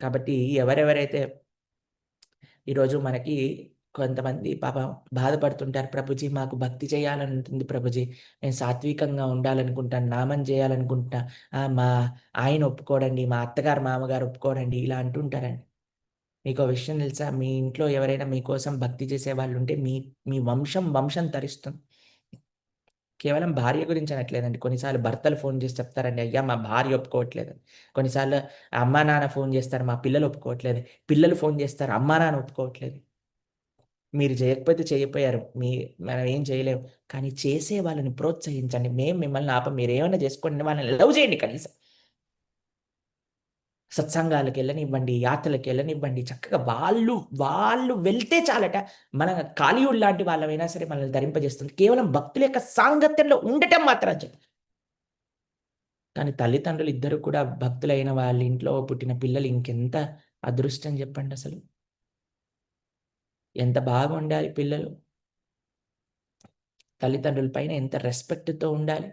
కాబట్టి ఎవరెవరైతే ఈరోజు మనకి కొంతమంది పాపం బాధపడుతుంటారు. ప్రభుజీ మాకు భక్తి చేయాలని ఉంటుంది ప్రభుజీ. నేను సాత్వికంగా ఉండాలనుకుంటాను. నామం చేయాలనుకుంటా మా ఆయన ఒప్పుకోడండి. మా అత్తగారు, మామగారు ఒప్పుకోడండి ఇలా అంటుంటారండి. మీకు విషయం తెలుసా? మీ ఇంట్లో ఎవరైనా మీకోసం భక్తి చేసే వాళ్ళు ఉంటే మీ మీ వంశం, వంశం తరిస్తుంది. కేవలం భార్య గురించి అనట్లేదండి. కొన్నిసార్లు భర్తలు ఫోన్ చేసి చెప్తారండి. అయ్యా! మా భార్య ఒప్పుకోవట్లేదని. కొన్నిసార్లు అమ్మా, నాన్న ఫోన్ చేస్తారు. మా పిల్లలు ఒప్పుకోవట్లేదు. పిల్లలు ఫోన్ చేస్తారు. అమ్మా, నాన్న ఒప్పుకోవట్లేదు. మీరు చేయకపోతే చేయకపోయారు. మీ మనం ఏం చేయలేము. కానీ చేసే వాళ్ళని ప్రోత్సహించండి. మేము మిమ్మల్ని ఆపం. ఏమైనా చేసుకోండి. వాళ్ళని లవ్ చేయండి కనీసం. సత్సంగాలకెళ్ళనివ్వండి, యాత్రలకెళ్ళనివ్వండి. చక్కగా వాళ్ళు, వాళ్ళు వెళ్తే చాలట. మన కాళీయుడు లాంటి వాళ్ళమైనా సరే మనల్ని ధరింపజేస్తుంది. కేవలం భక్తుల యొక్క సాంగత్యంలో ఉండటం మాత్రం చాలు. కానీ తల్లిదండ్రులు ఇద్దరు కూడా భక్తులైన వాళ్ళ ఇంట్లో పుట్టిన పిల్లలు ఇంకెంత అదృష్టం చెప్పండి అసలు ఎంత బాగా ఉండాలి పిల్లలు. తల్లిదండ్రుల పైన ఎంత రెస్పెక్ట్‌తో ఉండాలి.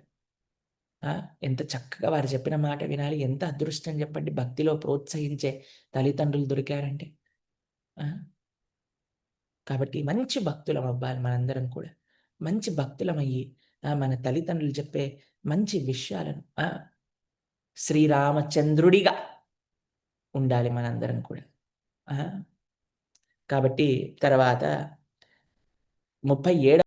ఎంత చక్కగా వారు చెప్పిన మాట వినాలి. ఎంత అదృష్టం చెప్పండి. భక్తిలో ప్రోత్సహించే తల్లిదండ్రులు దొరికారంటే. కాబట్టి మంచి భక్తులం అవ్వాలి మనందరం కూడా. మంచి భక్తులమయ్యి మన తల్లిదండ్రులు చెప్పే మంచి విషయాలను శ్రీరామచంద్రుడిగా ఉండాలి మనందరం కూడా. కాబట్టి తర్వాత 37